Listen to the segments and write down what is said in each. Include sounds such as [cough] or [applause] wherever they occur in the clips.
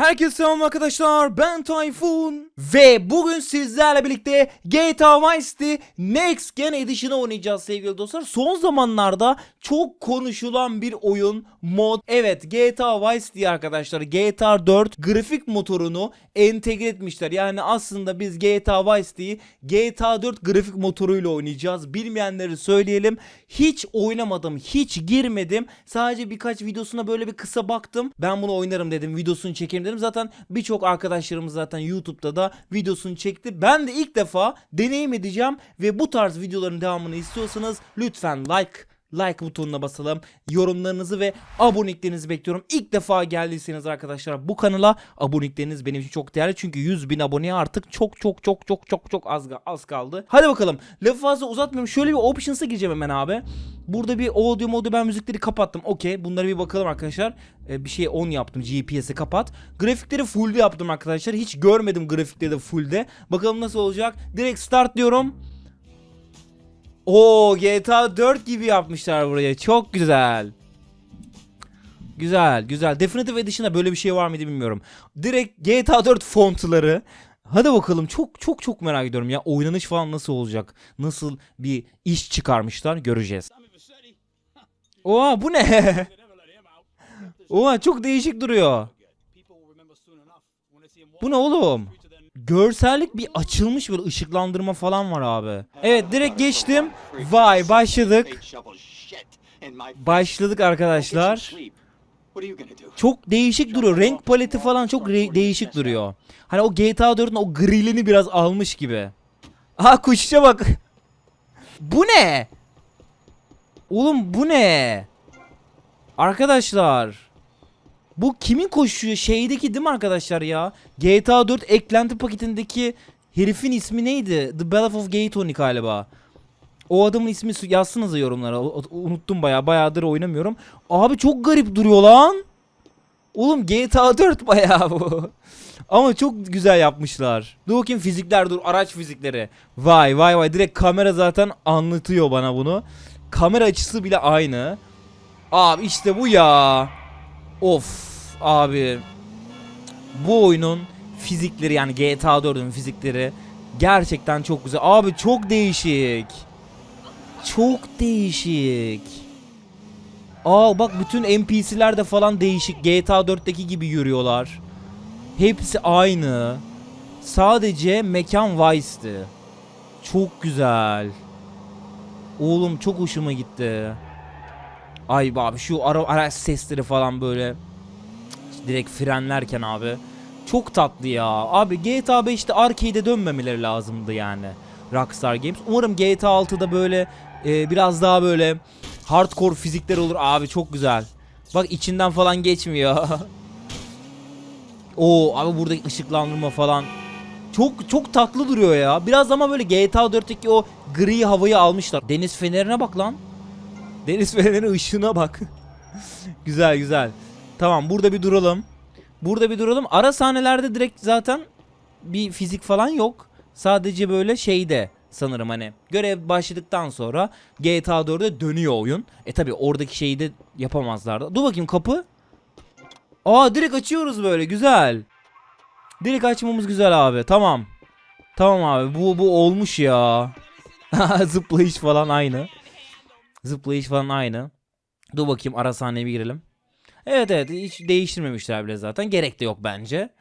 Herkese selam arkadaşlar ben Tayfun Ve bugün sizlerle birlikte GTA Vice City Next Gen Edition'ı oynayacağız sevgili dostlar. Son zamanlarda çok konuşulan bir oyun mod. Evet GTA Vice City arkadaşlar GTA 4 grafik motorunu entegre etmişler. Yani aslında biz GTA Vice City'yi GTA 4 grafik motoruyla oynayacağız. Bilmeyenleri söyleyelim. Hiç oynamadım hiç girmedim. Sadece birkaç videosuna böyle bir kısa baktım. Ben bunu oynarım dedim videosunu çekeyim dedim Zaten birçok arkadaşlarımız zaten YouTube'da da videosunu çekti. Ben de ilk defa deneyim edeceğim Ve bu tarz videoların devamını istiyorsanız Lütfen like like butonuna basalım. Yorumlarınızı ve aboneliklerinizi bekliyorum. İlk defa geldiyseniz arkadaşlar bu kanala abonelikleriniz benim için çok değerli. Çünkü 100 bin aboneye artık çok çok çok çok çok çok az, az kaldı. Hadi bakalım. Lafı fazla uzatmıyorum. Şöyle bir options'a gireceğim hemen abi. Burada bir audio modu ben müzikleri kapattım. Okey. Bunlara bir bakalım arkadaşlar. Ee, bir şey on yaptım. GPS'i kapat. Grafikleri full'de yaptım arkadaşlar. Hiç görmedim grafikleri de full'de. Bakalım nasıl olacak. Direkt start diyorum. Oo GTA 4 gibi yapmışlar buraya. Çok güzel. Güzel güzel. Definitive Edition'da böyle bir şey var mıydı bilmiyorum. Direkt GTA 4 fontları. Hadi bakalım çok çok çok merak ediyorum ya oynanış falan nasıl olacak? Nasıl bir iş çıkarmışlar göreceğiz. Oha bu ne? [laughs] Oha çok değişik duruyor. Bu ne oğlum? Görsellik bir açılmış böyle ışıklandırma falan var abi. Evet direkt geçtim. Vay başladık. Başladık arkadaşlar. Çok değişik duruyor. Renk paleti falan çok değişik duruyor. Hani o GTA 4'ün o grilini biraz almış gibi. Aha kuşça bak. bu ne? Oğlum bu ne? Arkadaşlar. Bu kimin koşuyor? Şeydeki değil mi arkadaşlar ya? GTA 4 eklenti paketindeki herifin ismi neydi? The Ballad of Gay Tony galiba. O adamın ismi yazsınıza yorumlara. Unuttum baya bayağıdır oynamıyorum. Abi çok garip duruyor lan. Oğlum GTA 4 bayağı bu. [laughs] Ama çok güzel yapmışlar. Dur bakayım fizikler dur araç fizikleri. Vay vay vay direkt kamera zaten anlatıyor bana bunu. Kamera açısı bile aynı. Abi işte bu ya. Of abi. Bu oyunun fizikleri yani GTA 4'ün fizikleri gerçekten çok güzel. Abi çok değişik. Çok değişik. Aa bak bütün NPC'ler de falan değişik. GTA 4'teki gibi yürüyorlar. Hepsi aynı. Sadece mekan Vice'di. Çok güzel. Oğlum çok hoşuma gitti. Ay abi şu ara araç sesleri falan böyle direkt frenlerken abi çok tatlı ya. Abi GTA 5'te arcade'e dönmemeleri lazımdı yani. Rockstar Games. Umarım GTA 6'da böyle e, biraz daha böyle hardcore fizikler olur. Abi çok güzel. Bak içinden falan geçmiyor. [laughs] Oo abi burada ışıklandırma falan. Çok çok tatlı duruyor ya. Biraz ama böyle GTA 4'teki o gri havayı almışlar. Deniz fenerine bak lan. Deniz fenerinin ışığına bak. [laughs] güzel güzel. Tamam burada bir duralım. Burada bir duralım. Ara sahnelerde direkt zaten bir fizik falan yok. Sadece böyle şeyde sanırım hani görev başladıktan sonra GTA 4'e dönüyor oyun. E tabi oradaki şeyi de yapamazlardı. Dur bakayım kapı. Aa direkt açıyoruz böyle güzel. Direkt açmamız güzel abi. Tamam. Tamam abi bu bu olmuş ya. [laughs] Zıplayış falan aynı. Zıplayış falan aynı. Dur bakayım ara sahneye bir girelim. Evet evet hiç değiştirmemişler bile zaten. Gerek de yok bence.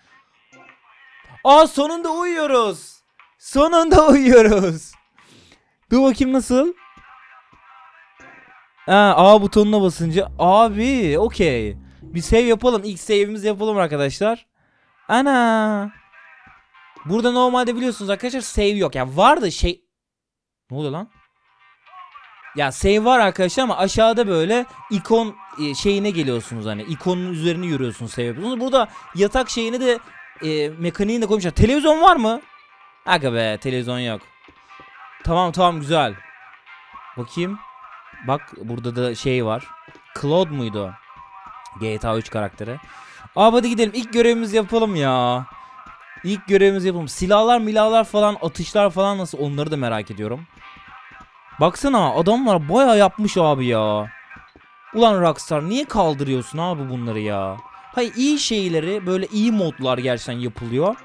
Aa sonunda uyuyoruz. Sonunda [laughs] uyuyoruz. Dur bakayım nasıl? Ha, A butonuna basınca abi okey. Bir save yapalım. İlk save'imizi yapalım arkadaşlar. Ana. Burada normalde biliyorsunuz arkadaşlar save yok. Yani var da şey Ne oluyor lan? Ya save var arkadaşlar ama aşağıda böyle ikon e, şeyine geliyorsunuz hani ikonun üzerine yürüyorsunuz save yapıyorsunuz. Burada yatak şeyini de e, mekaniğini de koymuşlar. Televizyon var mı? Aga be televizyon yok. Tamam tamam güzel. Bakayım. Bak burada da şey var. Claude muydu? GTA 3 karakteri. Abi hadi gidelim ilk görevimizi yapalım ya. İlk görevimizi yapalım. Silahlar milahlar falan atışlar falan nasıl onları da merak ediyorum. Baksana adamlar baya yapmış abi ya. Ulan Rockstar niye kaldırıyorsun abi bunları ya? Hayır iyi şeyleri böyle iyi modlar gerçekten yapılıyor.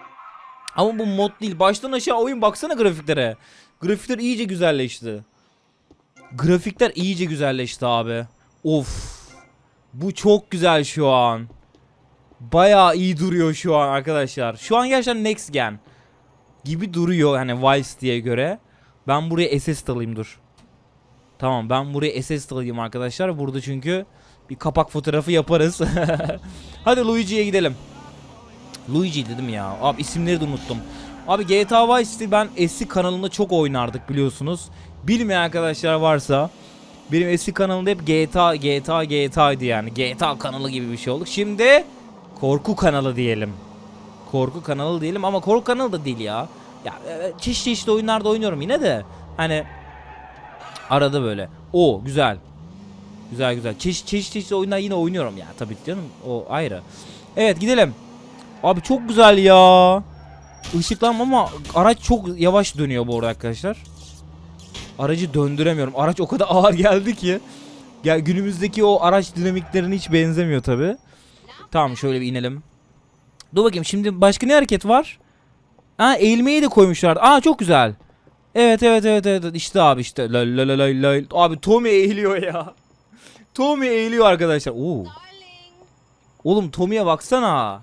Ama bu mod değil. Baştan aşağı oyun baksana grafiklere. Grafikler iyice güzelleşti. Grafikler iyice güzelleşti abi. Of. Bu çok güzel şu an. Bayağı iyi duruyor şu an arkadaşlar. Şu an gerçekten next gen gibi duruyor hani Vice diye göre. Ben buraya SS alayım dur. Tamam ben buraya SS alayım arkadaşlar. Burada çünkü bir kapak fotoğrafı yaparız. [laughs] Hadi Luigi'ye gidelim. Luigi dedim ya. Abi isimleri de unuttum. Abi GTA Vice City ben eski kanalında çok oynardık biliyorsunuz. Bilmeyen arkadaşlar varsa benim eski kanalımda hep GTA GTA GTA'ydı yani. GTA kanalı gibi bir şey olduk. Şimdi korku kanalı diyelim. Korku kanalı diyelim ama korku kanalı da değil ya. Ya e, çeşit çeşit oyunlarda oynuyorum yine de. Hani arada böyle. O güzel. Güzel güzel. Çeşit çeşit çeşit oyunlar yine oynuyorum ya tabii canım. O ayrı. Evet gidelim. Abi çok güzel ya. Işıklanma ama araç çok yavaş dönüyor bu arada arkadaşlar. Aracı döndüremiyorum. Araç o kadar [laughs] ağır geldi ki. Ya günümüzdeki o araç dinamiklerine hiç benzemiyor tabi. Tamam şöyle bir inelim. Dur bakayım şimdi başka ne hareket var? Ha eğilmeyi de koymuşlar. Aa çok güzel. Evet evet evet evet işte abi işte. La la la la la. Abi Tommy eğiliyor ya. [laughs] Tommy eğiliyor arkadaşlar. Oo. Oğlum Tommy'ye baksana.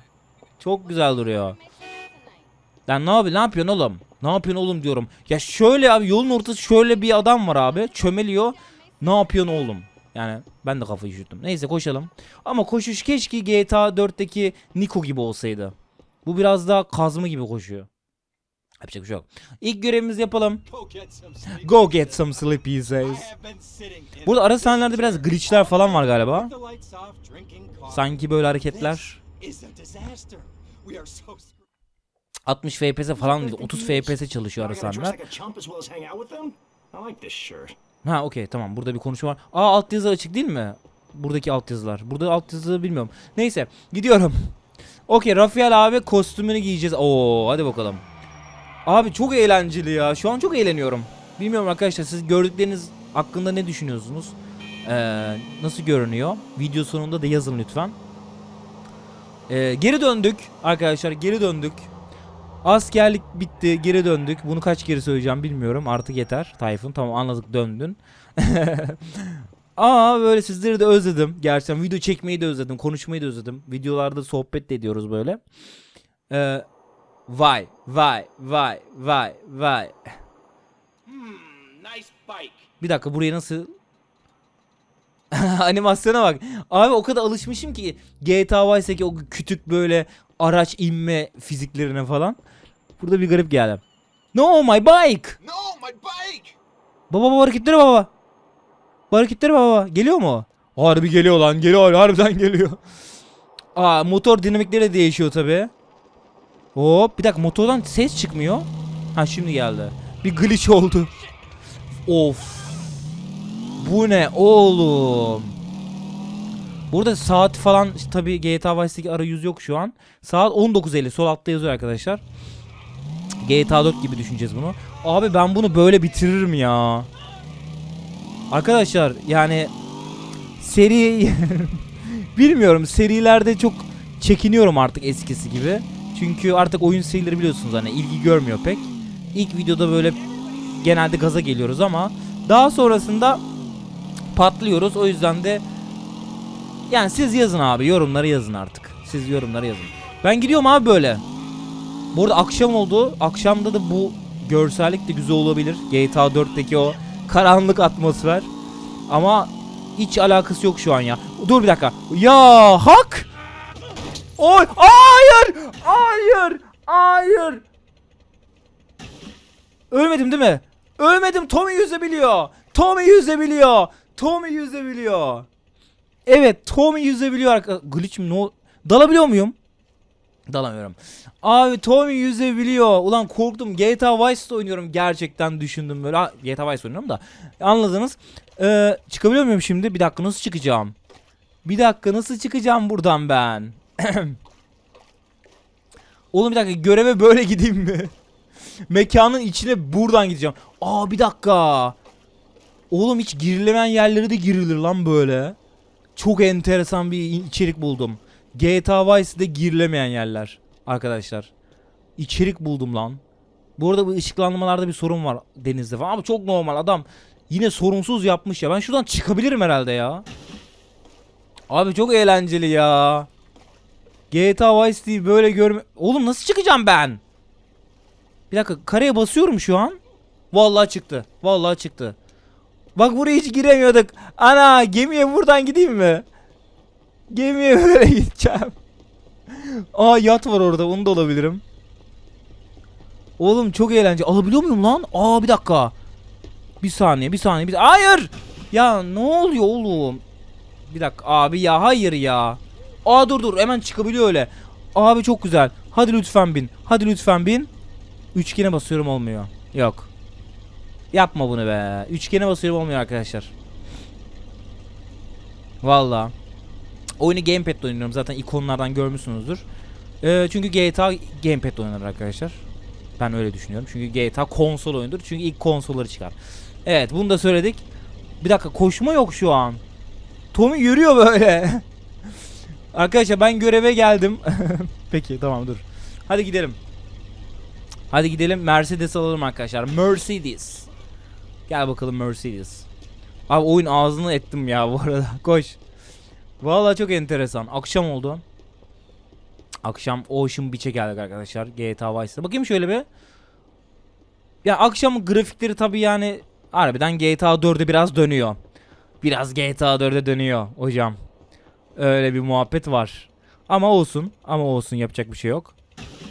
Çok güzel duruyor. Lan ne abi ne yapıyorsun oğlum? Ne yapıyorsun oğlum diyorum. Ya şöyle abi yolun ortası şöyle bir adam var abi. Çömeliyor. Ne yapıyorsun oğlum? Yani ben de kafayı üşüttüm. Neyse koşalım. Ama koşuş keşke GTA 4'teki Nico gibi olsaydı. Bu biraz daha kazma gibi koşuyor. Yapacak bir şey yok. İlk görevimizi yapalım. Go get some sleep. He says. Burada ara sahnelerde biraz glitchler falan var galiba. Sanki böyle hareketler. Is a disaster. We are so screwed. 60 FPS falan değil 30 FPS çalışıyor ara sahneler. Ha okey tamam burada bir konuşma var. Aa altyazı açık değil mi? Buradaki altyazılar. Burada altyazı bilmiyorum. Neyse gidiyorum. Okey Rafael abi kostümünü giyeceğiz. Oo hadi bakalım. Abi çok eğlenceli ya. Şu an çok eğleniyorum. Bilmiyorum arkadaşlar siz gördükleriniz hakkında ne düşünüyorsunuz? Ee, nasıl görünüyor? Video sonunda da yazın lütfen. Ee, geri döndük arkadaşlar geri döndük. Askerlik bitti geri döndük. Bunu kaç kere söyleyeceğim bilmiyorum. Artık yeter. Tayfun tamam anladık döndün. [laughs] Aa böyle sizleri de özledim. Gerçekten video çekmeyi de özledim. Konuşmayı da özledim. Videolarda sohbet de ediyoruz böyle. Ee, vay vay vay vay vay. Hmm, nice bike. Bir dakika buraya nasıl [laughs] Animasyona bak. Abi o kadar alışmışım ki GTA Vice'deki o kütük böyle araç inme fiziklerine falan. Burada bir garip geldi. No my bike. No, my bike. Baba baba hareketleri baba. Bu hareketleri baba. Geliyor mu? Harbi geliyor lan. Geliyor. Harbiden geliyor. Aa motor dinamikleri de değişiyor tabi. Hop bir dakika motordan ses çıkmıyor. Ha şimdi geldi. Bir glitch oldu. Of. Bu ne oğlum? Burada saat falan tabi GTA Vice'deki arayüz yok şu an. Saat 19.50 sol altta yazıyor arkadaşlar. GTA 4 gibi düşüneceğiz bunu. Abi ben bunu böyle bitiririm ya. Arkadaşlar yani seri [laughs] bilmiyorum serilerde çok çekiniyorum artık eskisi gibi. Çünkü artık oyun serileri biliyorsunuz hani ilgi görmüyor pek. İlk videoda böyle genelde gaza geliyoruz ama daha sonrasında patlıyoruz. O yüzden de yani siz yazın abi yorumları yazın artık. Siz yorumları yazın. Ben gidiyorum abi böyle. Bu arada akşam oldu. Akşamda da bu görsellik de güzel olabilir. GTA 4'teki o karanlık atmosfer. Ama hiç alakası yok şu an ya. Dur bir dakika. Ya hak! Oy! Hayır! Hayır! Hayır! Ölmedim değil mi? Ölmedim. Tommy yüzebiliyor. Tommy yüzebiliyor. Tommy yüzebiliyor. Evet, Tommy yüzebiliyor. arka- Glitch mi? No. Dalabiliyor muyum? Dalamıyorum. Abi Tommy yüzebiliyor. Ulan korktum. GTA Vice'da oynuyorum gerçekten düşündüm böyle. Ha, GTA Vice oynuyorum da. Anladınız. Ee, çıkabiliyor muyum şimdi? Bir dakika nasıl çıkacağım? Bir dakika nasıl çıkacağım buradan ben? [clears throat] Oğlum bir dakika göreve böyle gideyim mi? [laughs] Mekanın içine buradan gideceğim. Aa bir dakika. Oğlum hiç girilemeyen yerleri de girilir lan böyle. Çok enteresan bir içerik buldum. GTA Vice'de girilemeyen yerler arkadaşlar. İçerik buldum lan. Bu arada bu ışıklandırmalarda bir sorun var denizde falan ama çok normal adam yine sorunsuz yapmış ya. Ben şuradan çıkabilirim herhalde ya. Abi çok eğlenceli ya. GTA Vice değil böyle görme... Oğlum nasıl çıkacağım ben? Bir dakika kareye basıyorum şu an. Vallahi çıktı. Vallahi çıktı. Bak buraya hiç giremiyorduk. Ana gemiye buradan gideyim mi? Gemiye [laughs] böyle gideceğim. Aa yat var orada onu da alabilirim. Oğlum çok eğlenceli. Alabiliyor muyum lan? Aa bir dakika. Bir saniye bir saniye bir Hayır. Ya ne oluyor oğlum? Bir dakika abi ya hayır ya. Aa dur dur hemen çıkabiliyor öyle. Abi çok güzel. Hadi lütfen bin. Hadi lütfen bin. Üçgene basıyorum olmuyor. Yok. Yapma bunu be. Üçgene basıyorum olmuyor arkadaşlar. Valla. Oyunu gamepad'le oynuyorum. Zaten ikonlardan görmüşsünüzdür. Ee, çünkü GTA gamepad'le oynanır arkadaşlar. Ben öyle düşünüyorum. Çünkü GTA konsol oyundur. Çünkü ilk konsolları çıkar. Evet bunu da söyledik. Bir dakika koşma yok şu an. Tommy yürüyor böyle. [laughs] Arkadaşlar ben göreve geldim. [laughs] Peki tamam dur. Hadi gidelim. Hadi gidelim Mercedes alalım arkadaşlar. Mercedes. Gel bakalım Mercedes. Abi oyun ağzını ettim ya bu arada. [laughs] Koş. Vallahi çok enteresan. Akşam oldu. Akşam Ocean Beach'e geldik arkadaşlar. GTA Vice'da. Bakayım şöyle bir. Ya akşam grafikleri tabi yani harbiden GTA 4'e biraz dönüyor. Biraz GTA 4'e dönüyor hocam. Öyle bir muhabbet var. Ama olsun. Ama olsun yapacak bir şey yok.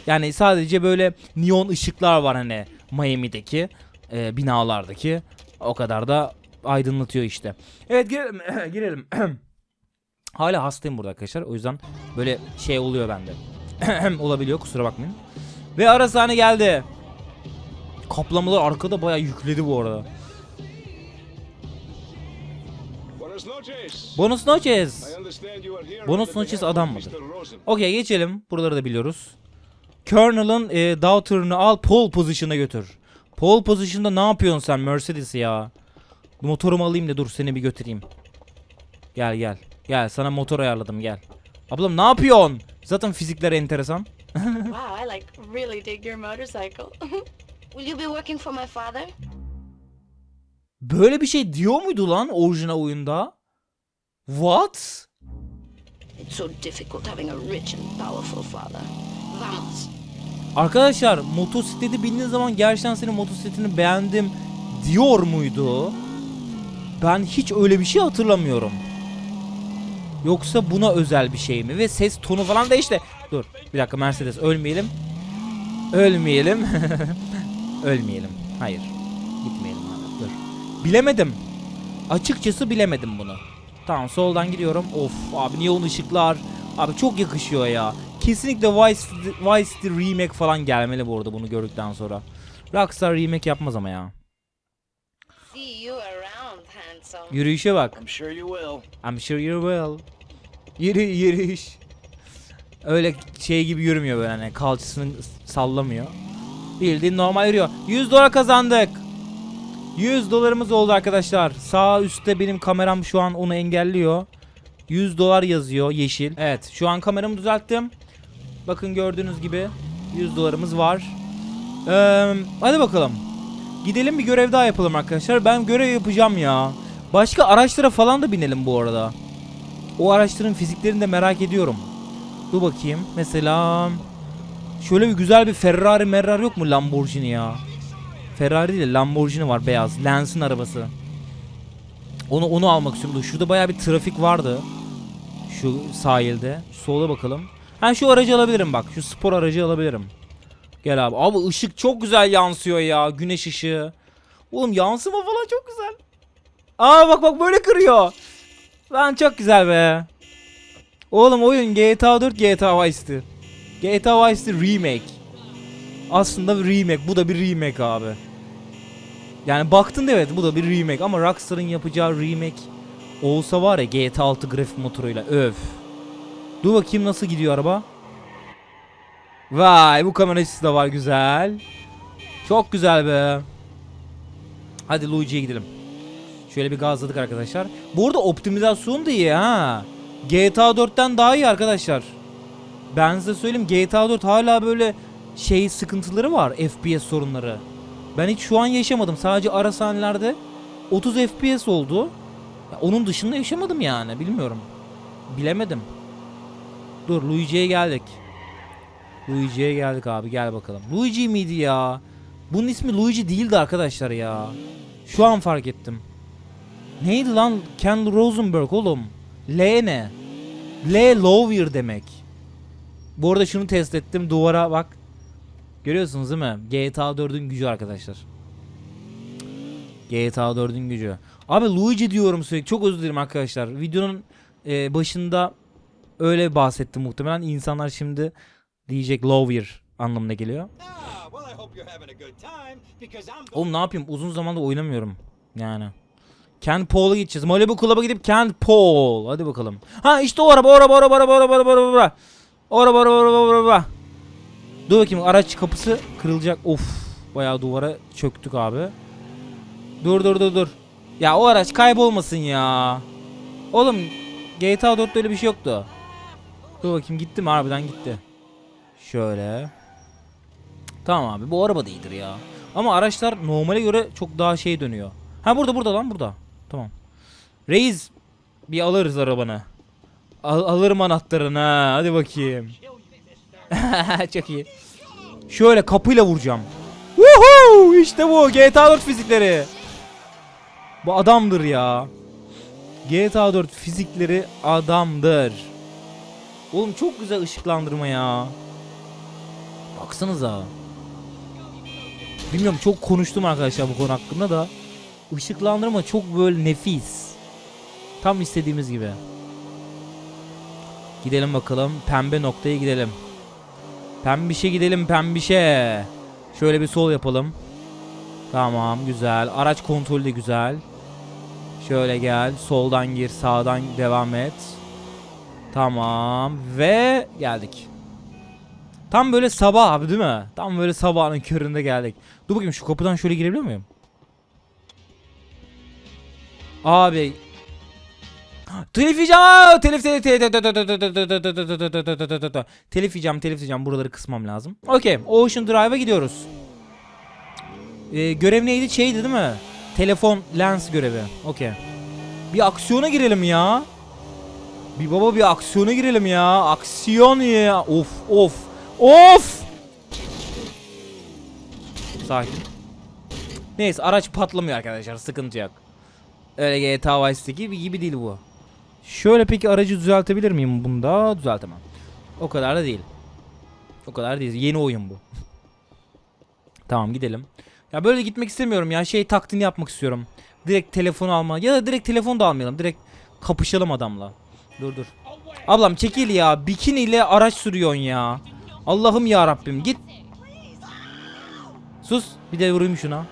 Yani sadece böyle neon ışıklar var hani Miami'deki e, binalardaki. O kadar da aydınlatıyor işte. Evet girelim. [clears throat] girelim. [clears throat] Hala hastayım burada arkadaşlar. O yüzden böyle şey oluyor bende. [clears throat] Olabiliyor kusura bakmayın. Ve ara sahne geldi. Kaplamalar arkada bayağı yükledi bu arada. Bonus noches. Bonus noches adam mıdır? Okey geçelim. Buraları da biliyoruz. Colonel'ın e, daughter'ını al pole position'a götür. Pole position'da ne yapıyorsun sen Mercedes ya? Motorumu alayım da dur seni bir götüreyim. Gel gel. Gel sana motor ayarladım gel. Ablam ne yapıyorsun? Zaten fizikler enteresan. [laughs] wow, I like really dig your motorcycle. [laughs] Will you be working for my father? Böyle bir şey diyor muydu lan orijinal oyunda? What? It's so difficult having a rich and powerful father. Vamos. Arkadaşlar motosikleti bindiğin zaman gerçekten senin motosikletini beğendim diyor muydu? Ben hiç öyle bir şey hatırlamıyorum. Yoksa buna özel bir şey mi? Ve ses tonu falan da işte. Dur bir dakika Mercedes ölmeyelim. Ölmeyelim. [laughs] ölmeyelim. Hayır. Gitmeyelim. Bilemedim. Açıkçası bilemedim bunu. Tamam soldan gidiyorum. Of abi neon ışıklar. Abi çok yakışıyor ya. Kesinlikle Vice, Vice City remake falan gelmeli bu arada bunu gördükten sonra. Rockstar remake yapmaz ama ya. See you around, handsome. Yürüyüşe bak. I'm sure you will. I'm sure you will. Yürü yürüyüş. Öyle şey gibi yürümüyor böyle hani kalçasını sallamıyor. Bildiğin normal yürüyor. 100 dolar kazandık. 100 dolarımız oldu arkadaşlar. Sağ üstte benim kameram şu an onu engelliyor. 100 dolar yazıyor yeşil. Evet şu an kameramı düzelttim. Bakın gördüğünüz gibi 100 dolarımız var. Ee, hadi bakalım. Gidelim bir görev daha yapalım arkadaşlar. Ben görev yapacağım ya. Başka araçlara falan da binelim bu arada. O araçların fiziklerini de merak ediyorum. Dur bakayım. Mesela şöyle bir güzel bir Ferrari Ferrari yok mu Lamborghini ya? Ferrari değil Lamborghini var beyaz. Lens'in arabası. Onu onu almak istiyorum. Şurada bayağı bir trafik vardı. Şu sahilde. Sola bakalım. Ha şu aracı alabilirim bak. Şu spor aracı alabilirim. Gel abi. Abi ışık çok güzel yansıyor ya. Güneş ışığı. Oğlum yansıma falan çok güzel. Aa bak bak böyle kırıyor. Lan çok güzel be. Oğlum oyun GTA 4 GTA Vice City. GTA Vice City remake. Aslında bir remake. Bu da bir remake abi. Yani baktın da evet bu da bir remake ama Rockstar'ın yapacağı remake olsa var ya GTA 6 grafik motoruyla öf. Dur bakayım nasıl gidiyor araba. Vay bu kamera açısı da var güzel. Çok güzel be. Hadi Luigi'ye gidelim. Şöyle bir gazladık arkadaşlar. Bu arada optimizasyon da iyi ha. GTA 4'ten daha iyi arkadaşlar. Ben size söyleyeyim GTA 4 hala böyle şey sıkıntıları var. FPS sorunları. Ben hiç şu an yaşamadım. Sadece ara sahnelerde 30 FPS oldu. Ya onun dışında yaşamadım yani. Bilmiyorum. Bilemedim. Dur Luigi'ye geldik. Luigi'ye geldik abi gel bakalım. Luigi miydi ya? Bunun ismi Luigi değildi arkadaşlar ya. Şu an fark ettim. Neydi lan? Ken Rosenberg oğlum. L ne? L Lawyer demek. Bu arada şunu test ettim. Duvara bak. Görüyorsunuz değil mi? GTA 4'ün gücü arkadaşlar. GTA 4'ün gücü. Abi Luigi diyorum sürekli. Çok özür dilerim arkadaşlar. Videonun e, başında öyle bahsettim muhtemelen. İnsanlar şimdi diyecek Lawyer anlamına geliyor. Ah. Oğlum ne yapayım? Uzun zamandır oynamıyorum. Yani. Kent Paul'a gideceğiz. Malibu Club'a gidip Kent Paul. Hadi bakalım. Ha işte o araba, o araba, o araba, o araba, o araba, o araba, o araba. O araba, o araba, o araba, o araba. Dur bakayım araç kapısı kırılacak. Of. Bayağı duvara çöktük abi. Dur dur dur dur. Ya o araç kaybolmasın ya. Oğlum GTA 4'te öyle bir şey yoktu. Dur bakayım gitti mi? Harbiden gitti. Şöyle. Tamam abi bu araba da iyidir ya. Ama araçlar normale göre çok daha şey dönüyor. Ha burada burada lan burada. Tamam. Reis bir alırız arabanı. Al- alırım anahtarını ha. Hadi bakayım. [laughs] çok iyi. Şöyle kapıyla vuracağım. Woohoo! İşte bu GTA 4 fizikleri. Bu adamdır ya. GTA 4 fizikleri adamdır. Oğlum çok güzel ışıklandırma ya. Baksanıza. Bilmiyorum çok konuştum arkadaşlar bu konu hakkında da. Işıklandırma çok böyle nefis. Tam istediğimiz gibi. Gidelim bakalım. Pembe noktaya gidelim. Pembişe gidelim pembişe. Şöyle bir sol yapalım. Tamam güzel. Araç kontrolü de güzel. Şöyle gel. Soldan gir. Sağdan devam et. Tamam. Ve geldik. Tam böyle sabah abi değil mi? Tam böyle sabahın köründe geldik. Dur bakayım şu kapıdan şöyle girebiliyor muyum? Abi. Telif yiyeceğim. Telif telif telif telif telif yiyeceğim telif yiyeceğim. Buraları kısmam lazım. Okey. Ocean Drive'a gidiyoruz. Ee, görev neydi? Şeydi değil mi? Telefon lens görevi. Okey. Bir aksiyona girelim ya. Bir baba bir aksiyona girelim ya. Aksiyon ya. Of of. Of. Sakin. Neyse araç patlamıyor arkadaşlar. Sıkıntı yok. Öyle GTA Vice'deki gibi değil bu. Şöyle peki aracı düzeltebilir miyim bunda? Düzeltemem. O kadar da değil. O kadar değil. Yeni oyun bu. [laughs] tamam gidelim. Ya böyle gitmek istemiyorum ya. Şey taktini yapmak istiyorum. Direkt telefon alma. Ya da direkt telefon da almayalım. Direkt kapışalım adamla. Dur dur. Ablam çekil ya. Bikiniyle araç sürüyorsun ya. Allah'ım ya Rabbim git. Sus. Bir de vurayım şuna.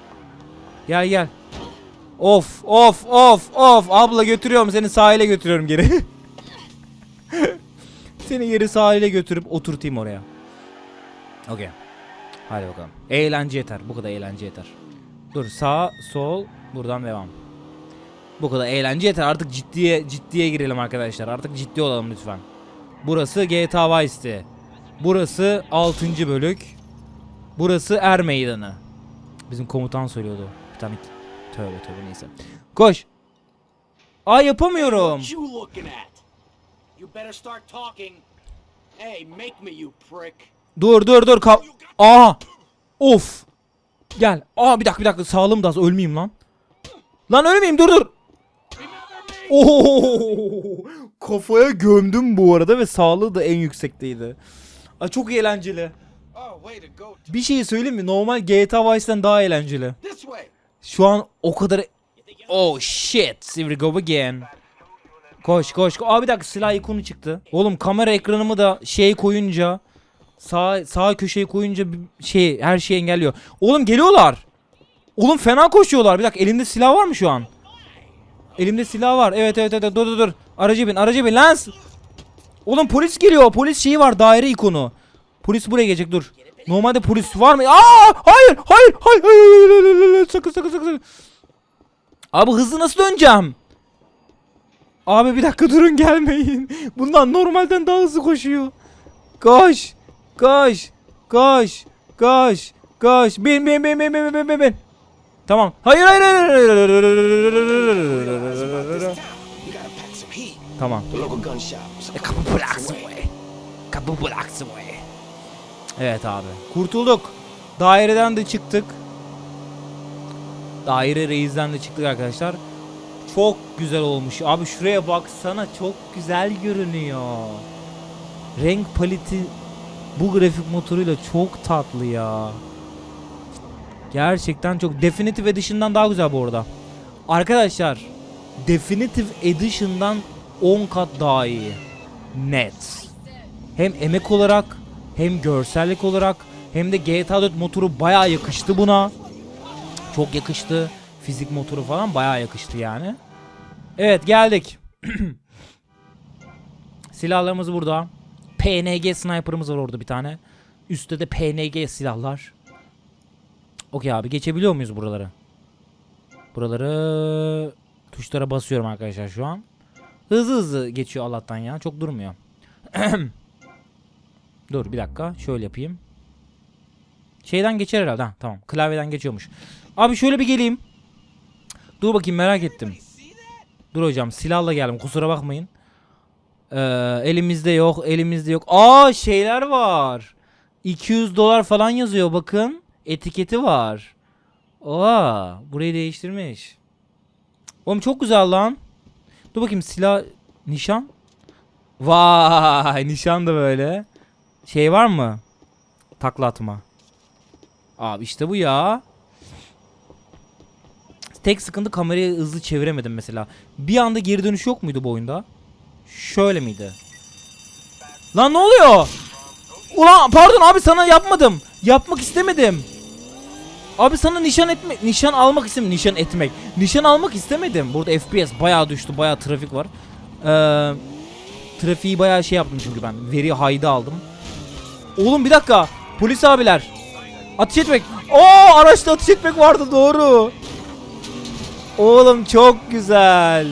Gel gel. Of of of of abla götürüyorum seni sahile götürüyorum geri. [laughs] seni geri sahile götürüp oturtayım oraya. Okey. Hadi bakalım. Eğlence yeter. Bu kadar eğlence yeter. Dur sağ sol buradan devam. Bu kadar eğlence yeter. Artık ciddiye ciddiye girelim arkadaşlar. Artık ciddi olalım lütfen. Burası GTA Vice City. Burası 6. bölük. Burası Er Meydanı. Bizim komutan söylüyordu. Bir tane tövbe tövbe neyse. Koş. Aa yapamıyorum. Dur dur dur kal. Aa. Of. Gel. Aa bir dakika bir dakika sağlığım da az ölmeyeyim lan. Lan ölmeyeyim dur dur. Oo! Kafaya gömdüm bu arada ve sağlığı da en yüksekteydi. Aa, çok eğlenceli. Oh. Bir şey söyleyeyim mi? Normal GTA Vice'den daha eğlenceli. Şu an o kadar... Oh shit. Here we go again. Koş koş. Aa bir dakika silah ikonu çıktı. Oğlum kamera ekranımı da şey koyunca... Sağ, sağ köşeye koyunca şey her şeyi engelliyor. Oğlum geliyorlar. Oğlum fena koşuyorlar. Bir dakika elimde silah var mı şu an? Elimde silah var. Evet evet evet dur dur dur. Aracı bin aracı bin lens. Oğlum polis geliyor. Polis şeyi var daire ikonu. Polis buraya gelecek dur. Normalde polis var mı? Aa hayır hayır hayır hayır hayır, hayır, hayır, sakın sakın sakın. Abi hızlı nasıl döneceğim? Abi bir dakika durun gelmeyin. Bundan normalden daha hızlı koşuyor. Koş. Koş. Koş. Koş. Koş. Bin bin bin bin bin bin bin bin. Tamam. Hayır hayır hayır. hayır, hayır. Tamam. A Kapı bıraksın be. Kapı bıraksın be. Evet abi. Kurtulduk. Daireden de çıktık. Daire reizden de çıktık arkadaşlar. Çok güzel olmuş. Abi şuraya baksana çok güzel görünüyor. Renk paleti bu grafik motoruyla çok tatlı ya. Gerçekten çok Definitive Edition'dan daha güzel bu arada. Arkadaşlar Definitive Edition'dan 10 kat daha iyi. Net. Hem emek olarak hem görsellik olarak hem de GTA 4 motoru bayağı yakıştı buna. Çok yakıştı. Fizik motoru falan bayağı yakıştı yani. Evet geldik. [clears throat] Silahlarımız burada. PNG sniper'ımız var orada bir tane. Üstte de PNG silahlar. Okey abi geçebiliyor muyuz buraları? Buraları tuşlara basıyorum arkadaşlar şu an. Hızlı hızlı geçiyor Allah'tan ya. Çok durmuyor. [clears throat] Dur bir dakika. Şöyle yapayım. Şeyden geçer herhalde. Ha, tamam. Klavyeden geçiyormuş. Abi şöyle bir geleyim. Dur bakayım merak ettim. Dur hocam silahla geldim. Kusura bakmayın. Ee, elimizde yok. Elimizde yok. Aa şeyler var. 200 dolar falan yazıyor bakın. Etiketi var. Aa, burayı değiştirmiş. Oğlum çok güzel lan. Dur bakayım silah nişan. Vay nişan da böyle. Şey var mı? Takla atma. Abi işte bu ya. Tek sıkıntı kamerayı hızlı çeviremedim mesela. Bir anda geri dönüş yok muydu bu oyunda? Şöyle miydi? Lan ne oluyor? Ulan pardon abi sana yapmadım. Yapmak istemedim. Abi sana nişan etme nişan almak istemedim. Nişan etmek. Nişan almak istemedim. Burada FPS bayağı düştü. Bayağı trafik var. Ee, trafiği bayağı şey yaptım çünkü ben. Veri hayda aldım. Oğlum bir dakika. Polis abiler. Ateş etmek. Oo araçta ateş etmek vardı doğru. Oğlum çok güzel.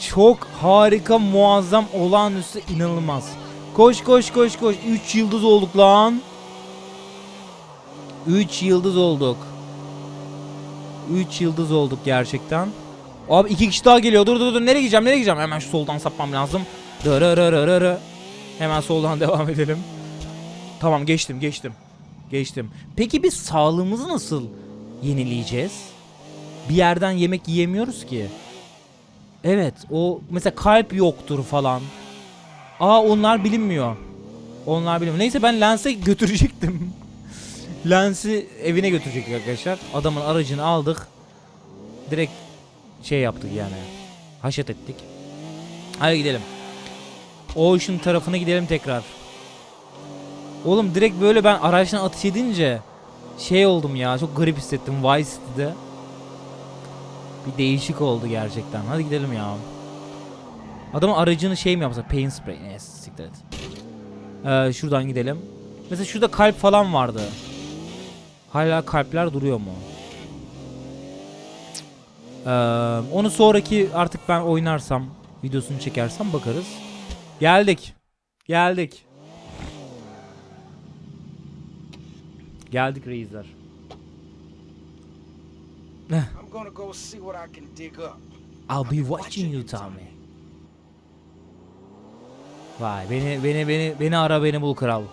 Çok harika, muazzam, olağanüstü, inanılmaz. Koş koş koş koş. 3 yıldız olduk lan. 3 yıldız olduk. 3 yıldız olduk gerçekten. Abi iki kişi daha geliyor. Dur dur dur. Nereye gideceğim? Nereye gideceğim? Hemen şu soldan sapmam lazım. Dırırırırırı. Hemen soldan [laughs] devam edelim. Tamam geçtim geçtim. Geçtim. Peki biz sağlığımızı nasıl yenileyeceğiz? Bir yerden yemek yiyemiyoruz ki. Evet o mesela kalp yoktur falan. Aa onlar bilinmiyor. Onlar bilinmiyor. Neyse ben Lens'e [laughs] götürecektim. Lens'i evine götürecektik arkadaşlar. Adamın aracını aldık. Direkt şey yaptık yani. Haşet ettik. Hadi gidelim. Ocean tarafına gidelim tekrar. Oğlum direkt böyle ben araçtan atış edince şey oldum ya çok garip hissettim Vice City'de. Bir değişik oldu gerçekten. Hadi gidelim ya. Adamın aracını şey mi yapsa? Paint spray. Neyse siktir et. Ee, şuradan gidelim. Mesela şurada kalp falan vardı. Hala kalpler duruyor mu? Ee, onu sonraki artık ben oynarsam videosunu çekersem bakarız. Geldik. Geldik. Geldik reisler. I'm gonna go see what I can dig up. I'll be watching you Tommy. Vay beni beni beni beni ara beni bul kral.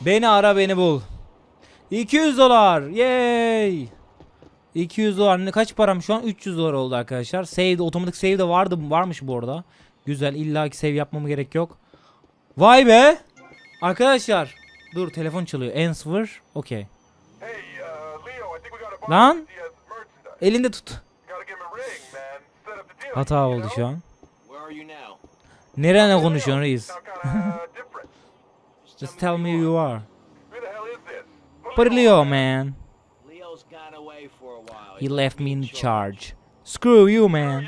Beni ara beni bul. 200 dolar. Yay. 200 dolar. Ne kaç param şu an? 300 dolar oldu arkadaşlar. Save otomatik save de vardı varmış bu arada. Güzel illa ki save yapmama gerek yok. Vay be. Arkadaşlar. Dur telefon çalıyor. Answer. Okey. Lan. Elinde tut. Hata oldu şu an. Nerene konuşuyorsun reis? [laughs] Just tell me who you are. But Leo man. He left me in charge. Screw you man.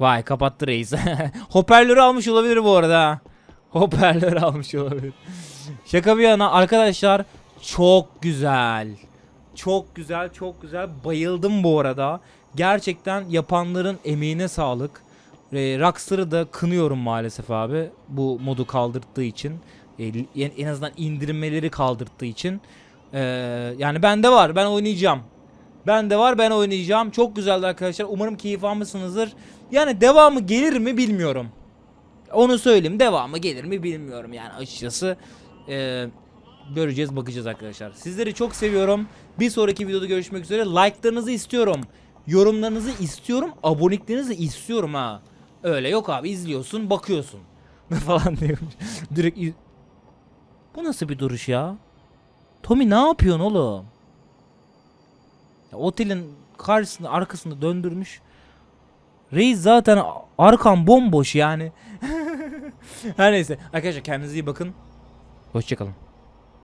Vay kapattı reis. [laughs] Hoparlörü almış olabilir bu arada. ha. Hoparlörü almış olabilir. Şaka bir yana arkadaşlar çok güzel. Çok güzel çok güzel. Bayıldım bu arada. Gerçekten yapanların emeğine sağlık. E, Rockstar'ı da kınıyorum maalesef abi. Bu modu kaldırttığı için. E, en, en azından indirmeleri kaldırttığı için. E, yani bende var. Ben oynayacağım. Bende var. Ben oynayacağım. Çok güzeldi arkadaşlar. Umarım keyif almışsınızdır. Yani devamı gelir mi bilmiyorum. Onu söyleyeyim. Devamı gelir mi bilmiyorum yani açıkçası. E, göreceğiz bakacağız arkadaşlar. Sizleri çok seviyorum. Bir sonraki videoda görüşmek üzere. Like'larınızı istiyorum. Yorumlarınızı istiyorum. Aboneliklerinizi istiyorum ha. Öyle yok abi izliyorsun bakıyorsun. [laughs] falan diyormuş. Direkt Bu nasıl bir duruş ya? Tommy ne yapıyorsun oğlum? Ya, otelin karşısında arkasında döndürmüş. Reis zaten arkam bomboş yani. [laughs] Her neyse arkadaşlar kendinize iyi bakın. Hoşçakalın.